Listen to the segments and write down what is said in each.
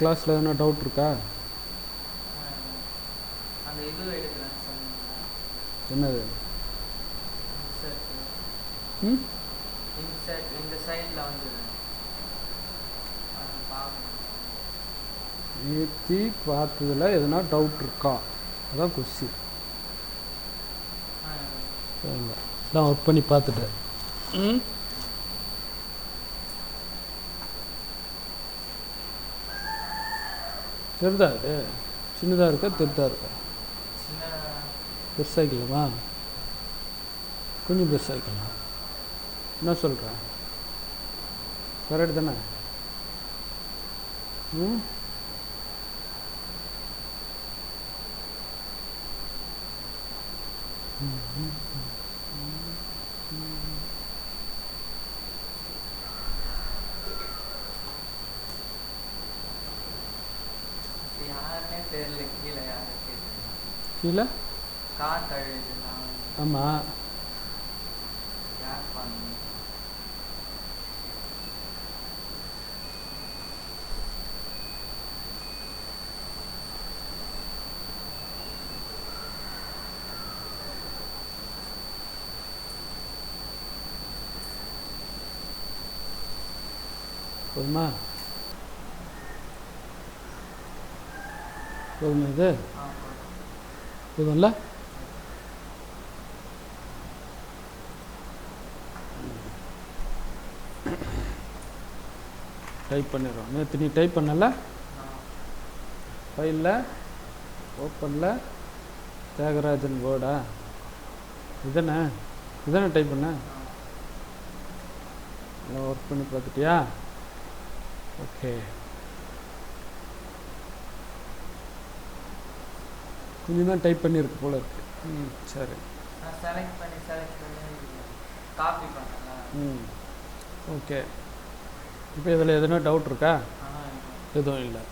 கிளாஸில் எதனா டவுட் இருக்கா? என்னது? நேத்தி பார்த்ததுல எதனா டவுட் இருக்கா? அதான் இல்லை நான் ஒர்க் பண்ணி பார்த்துட்டேன். ம்? தெரிதா இது சின்னதாக இருக்கா தெரிதா இருக்கா? பெருசாகிக்கலாமா கொஞ்சம் பெருசாகிக்கலாம் என்ன சொல்கிறேன் கரெக்ட் தானே? ம்? இப்ப கீழே? ஆமாம் போதுமா? போதுமா இது. போதும்ல டைப் பண்ணிடுறோம். நேற்று நீ டைப் பண்ணல? ஃபைலில் ஓப்பனில் தியாகராஜன் வேர்டா இதானே? இதானே டைப் பண்ண? நல்லா ஒர்க் பண்ணி பார்த்துட்டியா? ஓகே கொஞ்சம் தான் டைப் பண்ணியிருக்கு போல இருக்கு. ம் சரி. நான் செலக்ட் பண்ணி செலக்ட் பண்ணி காப்பி பண்ணல ம். ஓகே. இப்போ இதில் எதுனா டவுட் இருக்கா? எதுவும் இல்லை.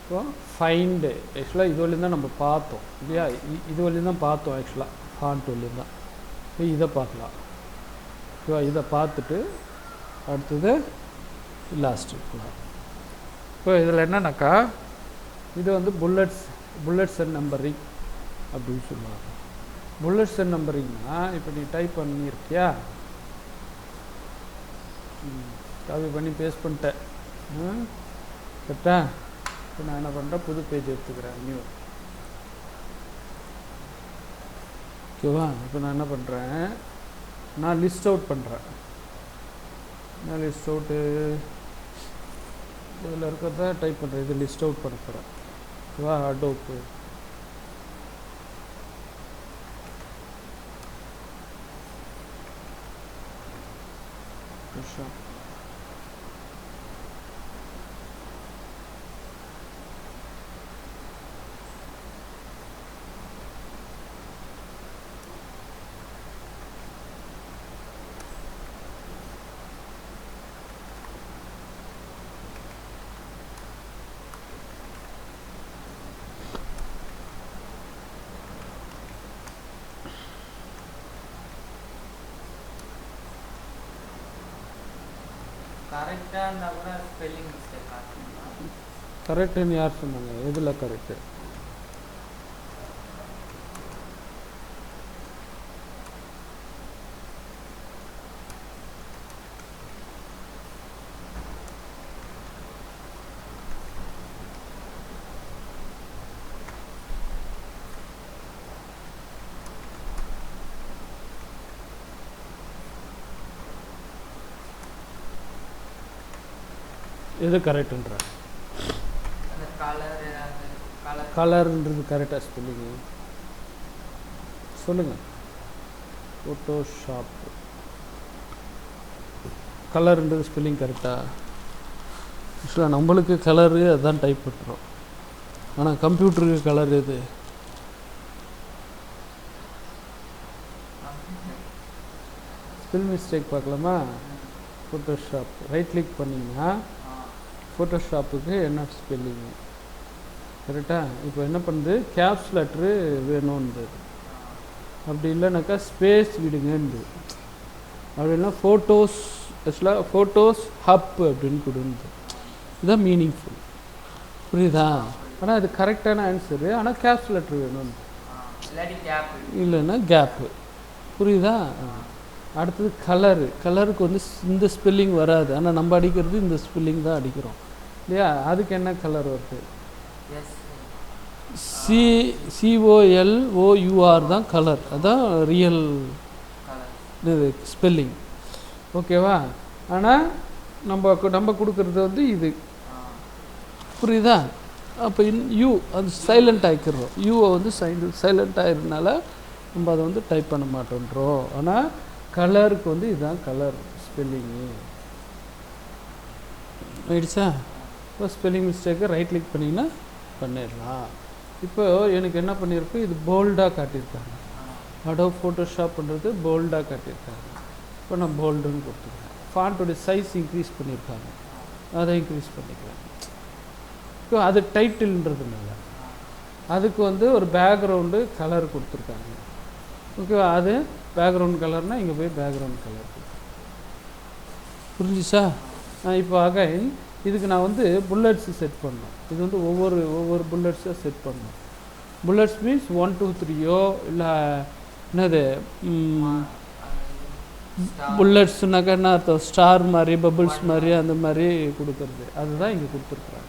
இப்போ ஃபைண்டு ஆக்சுவலாக இது வரையும் தான் நம்ம பார்த்தோம். இல்லையா? இ- இது வரையும் தான் பார்த்தோம் ஆக்சுவலாக ஃபாண்ட் வரையும் தான். இப்போ இதை பார்க்கலாம். ஓகேவா இதை பார்த்துட்டு அடுத்தது லாஸ்ட்டு இப்போ இதில் என்னன்னாக்கா இது வந்து புல்லட்ஸ் புல்லட்ஸ் அண்ட் நம்பரிங் அப்படின்னு சொல்லுவாங்க. புல்லட்ஸ் அண்ட் நம்பரிங்னா இப்போ நீ டைப் பண்ணியிருக்கியா? காப்பி பண்ணி பேஸ்ட் பண்ணிட்டேன். ம் கரெக்டா இப்போ நான் என்ன பண்ணுறேன் புது பேஜ் எடுத்துக்கிறேன் நியூ ஓகேவா இப்போ நான் என்ன பண்ணுறேன் நான் லிஸ்ட் அவுட் பண்ணுறேன் நான் லிஸ்ட் அவுட்டு இதில் இருக்கிறத டைப் பண்ணுறேன் இது லிஸ்ட் அவுட் பண்ண போகிறேன் वाह डोप अच्छा। கரெக்டாக இருந்தால் கூட ஸ்பெல்லிங் மிஸ்டேக் ஆகுங்களா கரெக்டுன்னு யார் சொன்னாங்க? எதில் கரெக்டு எது கரெக்டுன்ற கலர்ன்றது கரெக்டாக ஸ்பெல்லிங்கு சொல்லுங்கள் ஃபோட்டோஷாப் கலர்ன்றது ஸ்பெல்லிங் கரெக்டாக ஆக்சுவலாக நம்மளுக்கு கலரு அதுதான் டைப் பண்ணுறோம் ஆனால் கம்ப்யூட்டருக்கு கலர் எது? ஸ்பெல் மிஸ்டேக் பார்க்கலாமா? ஃபோட்டோஷாப் ரைட் கிளிக் பண்ணிங்கன்னா ஃபோட்டோஷாப்புக்கு என்ன ஸ்பெல்லிங்கு கரெக்டாக இப்போ என்ன பண்ணுது? கேப்ஸ் லெட்ரு வேணும்ன்றது அப்படி இல்லைனாக்கா ஸ்பேஸ் விடுங்கன்றது அப்படி இல்லைனா ஃபோட்டோஸ் ஆக்சுவலாக ஃபோட்டோஸ் ஹப் அப்படின்னு கொடுந்து இதுதான் மீனிங்ஃபுல் புரியுதா? ஆனால் அது கரெக்டான ஆன்சரு ஆனால் கேப்ஸ் லெட்ரு வேணும் இல்லைன்னா கேப்பு புரியுதா? அடுத்தது கலரு. கலருக்கு வந்து இந்த ஸ்பெல்லிங் வராது. ஆனால் நம்ம அடிக்கிறது இந்த ஸ்பெல்லிங் தான் அடிக்கிறோம். இல்லையா? அதுக்கு என்ன கலர் வருது? C C O L O U R தான் கலர். அதான் ரியல் இது ஸ்பெல்லிங் ஓகேவா? ஆனால் நம்ம நம்ம கொடுக்குறது வந்து இது. புரியுதா? அப்போ இன் யூ அது சைலண்ட் ஆகிக்கிறோம் யூவை வந்து சைல் சைலண்ட் ஆகிறதுனால நம்ம அதை வந்து டைப் பண்ண மாட்டோன்றோம். ஆனால் கலருக்கு வந்து இதுதான் கலர் ஸ்பெல்லிங்கு ஆயிடுச்சா இப்போ ஸ்பெல்லிங் மிஸ்டேக்கை ரைட் கிளிக் பண்ணிங்கன்னா பண்ணிடலாம். இப்போ எனக்கு என்ன பண்ணியிருக்கு? இது போல்டாக காட்டியிருக்காங்க. அடோ ஃபோட்டோஷாப் பண்ணுறது போல்டாக காட்டியிருக்காங்க. இப்போ நான் போல்டுன்னு கொடுத்துக்கிறேன். ஃபாண்ட்டோடைய சைஸ் இன்க்ரீஸ் பண்ணியிருக்காங்க. அதை இன்க்ரீஸ் பண்ணிக்கிறேன். இப்போ அது டைட்டில்ன்றதுனால அதுக்கு வந்து ஒரு பேக்ரவுண்டு கலர் கொடுத்துருக்காங்க. ஓகேவா அது பேக்ரவுண்ட் கலர்னால் இங்கே போய் பேக்ரவுண்ட் கலர் புரிஞ்சுச்சா இப்போ அகைன் இதுக்கு நான் வந்து புல்லட்ஸ் செட் பண்ணோம் இது வந்து ஒவ்வொரு ஒவ்வொரு புல்லட்ஸாக செட் பண்ணணும் புல்லட்ஸ் மீன்ஸ் ஒன் டூ த்ரீயோ இல்லை என்னது புல்லட்ஸ்னாக்கா என்ன அர்த்தம் ஸ்டார் மாதிரி பபிள்ஸ் மாதிரி அந்த மாதிரி கொடுக்குறது அதுதான் இங்கே கொடுத்துருக்குறாங்க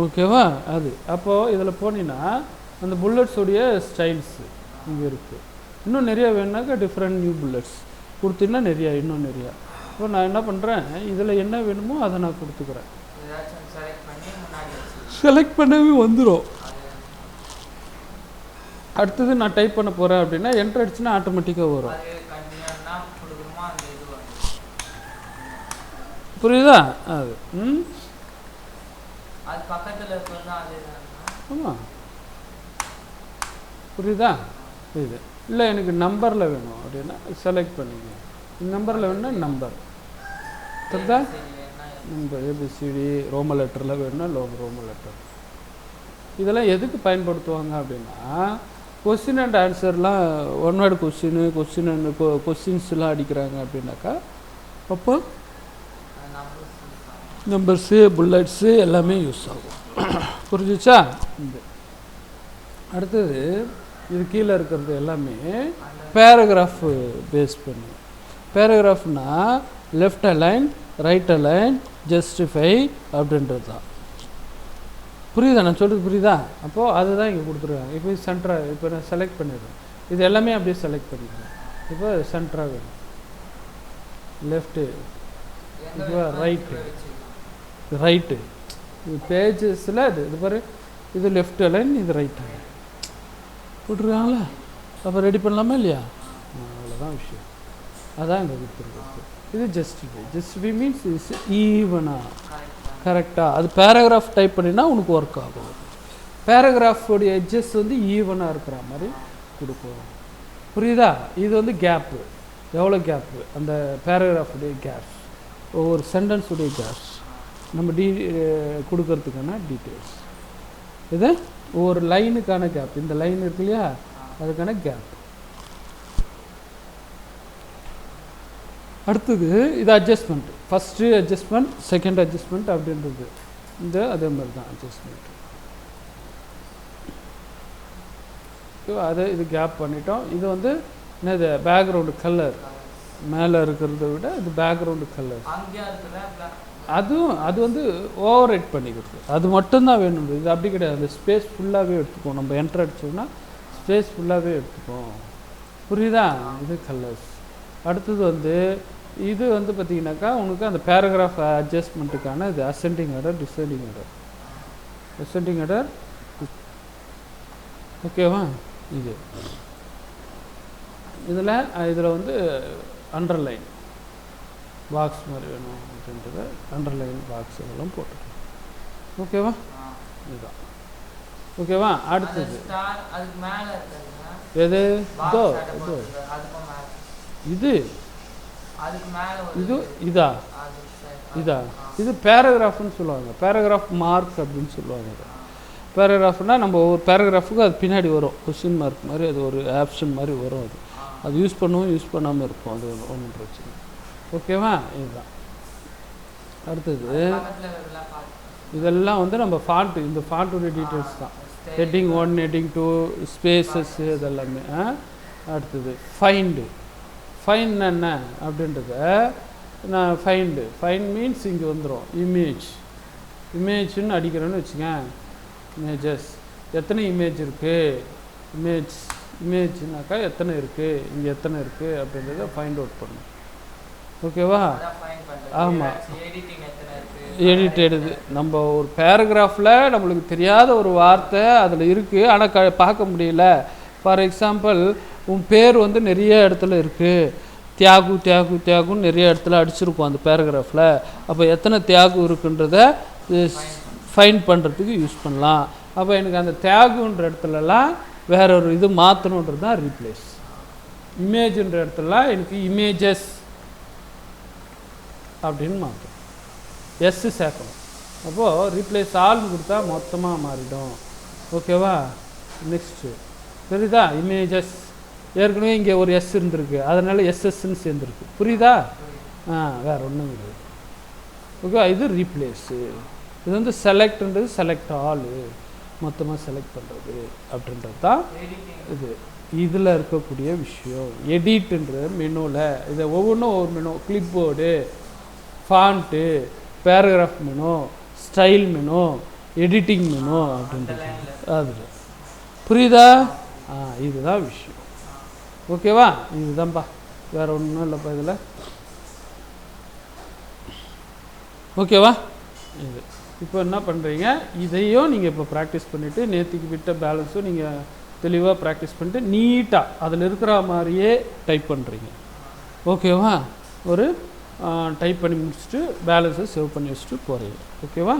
ஓகேவா அது அப்போது இதில் போனீங்கன்னா அந்த புல்லட்ஸுடைய ஸ்டைல்ஸு இங்கே இருக்குது இன்னும் நிறைய வேணுனாக்கா டிஃப்ரெண்ட் நியூ புல்லட்ஸ் கொடுத்தீங்கன்னா நிறையா இன்னும் நிறையா. இப்போ நான் என்ன பண்ணுறேன் இதில் என்ன வேணுமோ அதை நான் கொடுத்துக்கிறேன். செலக்ட் பண்ணவே வந்துடும் அடுத்தது நான் டைப் பண்ண போகிறேன் அப்படின்னா என்ட்ரு அடிச்சுன்னா ஆட்டோமேட்டிக்காக வரும். புரியுதா? அது. ம்? ஆமாம் புரியுதா? இது. இல்லை எனக்கு நம்பரில் வேணும். அப்படின்னா செலக்ட் பண்ணிங்க நம்பரில் வேணும்னா நம்பர். தெரியுதா நம்பர். ஏபிசிடி ரோம லெட்டரில் வேணும்னா லோ ரோம லெட்டர் இதெல்லாம் எதுக்கு பயன்படுத்துவாங்க அப்படின்னா question and ஆன்சர்லாம் one word question question and கொஸ்டின்ஸ்லாம் அடிக்கிறாங்க அப்படின்னாக்கா அப்போ நம்பர்ஸு புல்லட்ஸு எல்லாமே யூஸ் ஆகும். புரிஞ்சுச்சா? இந்த அடுத்தது இது கீழே இருக்கிறது எல்லாமே பேராகிராஃப் பேஸ் பண்ணி. பேராகிராஃப்னா left align right align justify அப்படின்றது தான். புரியுதா? நான் சொல்கிறது புரியுதா? அப்போது அதுதான் இங்கே கொடுத்துருக்காங்க. இப்போ சென்ட்ரா இப்போ நான் செலக்ட் பண்ணிடுறேன். இது எல்லாமே அப்படியே செலக்ட் பண்ணிடுறேன். இப்போ சென்டராக வேணும். லெஃப்ட்டு இப்போ ரைட்டு ரைட்டு இது பேஜஸில் இது இது பாரு இது லெஃப்ட் அலைன் இது ரைட் அலைன் போட்டுருக்காங்களா அப்போ ரெடி பண்ணலாமா இல்லையா? அவ்வளோதான் விஷயம். அதான் இங்கே கொடுத்துருக்கு இது ஜஸ்டிஃபை ஜஸ்டிஃபை மீன்ஸ் இஸ் ஈவனா கரெக்டாக அது பேராகிராஃப் டைப் பண்ணினா உனக்கு ஒர்க் ஆகும். பேராகிராஃபோடைய எட்ஜஸ் வந்து ஈவனாக இருக்கிற மாதிரி கொடுக்கும். புரியுதா? இது வந்து கேப்பு எவ்வளோ கேப்பு அந்த பேராகிராஃபுடைய கேப்ஸ் ஒவ்வொரு சென்டென்ஸுடைய கேப்ஸ் நம்ம டீ கொடுக்கறதுக்கான டீட்டெயில்ஸ் இது? ஒவ்வொரு லைனுக்கான கேப் இந்த லைன் இருக்கு இல்லையா? அதுக்கான கேப் அடுத்தது இது adjustment first adjustment second adjustment அப்படின்றது. இந்த அதே மாதிரி தான் அட்ஜஸ்ட்மெண்ட் அதை இது கேப் பண்ணிட்டோம். இது வந்து என்னது? பேக்ரவுண்டு கலர் மேலே இருக்கிறத விட இது பேக்ரவுண்டு கலர் அதுவும் அது வந்து ஓவர் ரைட் பண்ணிக்கிறது அது மட்டும்தான் வேணும். இது அப்படி கிடையாது. அந்த ஸ்பேஸ் ஃபுல்லாகவே எடுத்துப்போம் நம்ம என்ட்ரு அடிச்சோம்னா ஸ்பேஸ் ஃபுல்லாகவே எடுத்துப்போம் புரியுதா? இது கலர்ஸ் அடுத்தது வந்து இது வந்து பார்த்தீங்கன்னாக்கா உனக்கு அந்த பேராகிராஃப் அட்ஜஸ்ட்மெண்ட்டுக்கான இது ascending order descending order ascending order ஓகேவா இது. இதில் இதில் வந்து அண்டர்லைன் பாக்ஸ் மாதிரி வேணும் அப்படின்றத அண்டர்லைன் பாக்ஸ் இதெல்லாம் போட்டுக்கலாம் ஓகேவா. இதுதான். ஓகேவா அடுத்தது. எது? இதோ இதோ. இது? ஒரு இது இது. இதா? அது. இதா பேராகிராஃப்னு சொல்லுவாங்க. பேராகிராஃப் மார்க் அப்படின்னு சொல்லுவாங்க பேராகிராஃப்னா நம்ம ஒவ்வொரு பேராகிராஃபுக்கு அது பின்னாடி வரும். கொஸ்டின் மார்க் மாதிரி அது ஒரு ஆப்ஷன் மாதிரி வரும் அது. அது யூஸ் பண்ணவும் யூஸ் பண்ணாமல் இருக்கும். அது ஒன்றும் பிரச்சனை. ஓகேவா? இதுதான். அடுத்தது இதெல்லாம் வந்து நம்ம ஃபாண்ட்டு இந்த ஃபாண்ட்டுடைய டீட்டெயில்ஸ் தான். Heading one heading two spaces இதெல்லாமே? அடுத்தது ஃபைண்டு ஃபைன் என்ன? அப்படின்றத நான் ஃபைண்டு ஃபைன் மீன்ஸ் இங்கே வந்துடும் இமேஜ் இமேஜ்னு அடிக்கிறேன்னு வச்சுக்கேன். இமேஜஸ் எத்தனை இமேஜ் இருக்குது இமேஜ் இமேஜ்னாக்கா எத்தனை இருக்குது இங்கே எத்தனை இருக்குது அப்படின்றத ஃபைண்ட் அவுட் பண்ணும். ஓகேவா? அதான் ஃபைன் பண்றது ஆமா. எடிட்டிங் எத்தனை இருக்கு? எடிட்டடு நம்ம ஒரு பேராகிராஃபில் நம்மளுக்கு தெரியாத ஒரு வார்த்தை அதில் இருக்குது ஆனால் க பார்க்க முடியல. ஃபார் எக்ஸாம்பிள் உன் பேர் வந்து நிறைய இடத்துல இருக்குது தியாகு தியாகு தியாகுன்னு நிறைய இடத்துல அடிச்சிருக்கும் அந்த பேராகிராஃபில் அப்போ எத்தனை தியாகு இருக்குன்றத ஃபைன் பண்ணுறதுக்கு யூஸ் பண்ணலாம். அப்போ எனக்கு அந்த தியாகுன்ற இடத்துலலாம் வேற ஒரு இது மாற்றணுன்றது தான் ரீப்ளேஸ் இமேஜ்ன்ற இடத்துலலாம் எனக்கு இமேஜஸ் அப்படின்னு மாற்றும். எஸ்ஸு சேர்க்கணும். அப்போது ரீப்ளேஸ் ஆல் கொடுத்தா மொத்தமாக மாறிடும். ஓகேவா நெக்ஸ்ட்டு புரியுதா? இமேஜஸ் ஏற்கனவே இங்கே ஒரு எஸ் இருந்திருக்கு. அதனால் எஸ்எஸ்ன்னு சேர்ந்துருக்கு. புரியுதா? ஆ வேறு ஒன்றும் கிடையாது ஓகே இது ரீப்ளேஸு இது வந்து செலக்ட்ன்றது செலக்ட் ஆளு மொத்தமாக செலக்ட் பண்ணுறது அப்படின்றது தான் இது. இதில் இருக்கக்கூடிய விஷயம். எடிட்டுன்ற மெனுவில் இதை ஒவ்வொன்றும் ஒவ்வொரு menu clipboard font paragraph menu style menu editing menu அப்படின்றது. அது. புரியுதா? ஆ இதுதான் விஷயம். ஓகேவா? இதுதான்ப்பா வேறு ஒன்றும் இல்லைப்பா இதில். ஓகேவா? இது. இப்போ என்ன பண்ணுறீங்க இதையும் நீங்கள் இப்போ ப்ராக்டிஸ் பண்ணிவிட்டு நேற்றுக்கு விட்ட பேலன்ஸும் நீங்கள் தெளிவாக ப்ராக்டிஸ் பண்ணிட்டு நீட்டாக அதில் இருக்கிற மாதிரியே டைப் பண்ணுறீங்க ஓகேவா? ஒரு டைப் பண்ணி முடிச்சுட்டு பேலன்ஸை சேவ் பண்ணி வச்சுட்டு போகிறீங்க ஓகேவா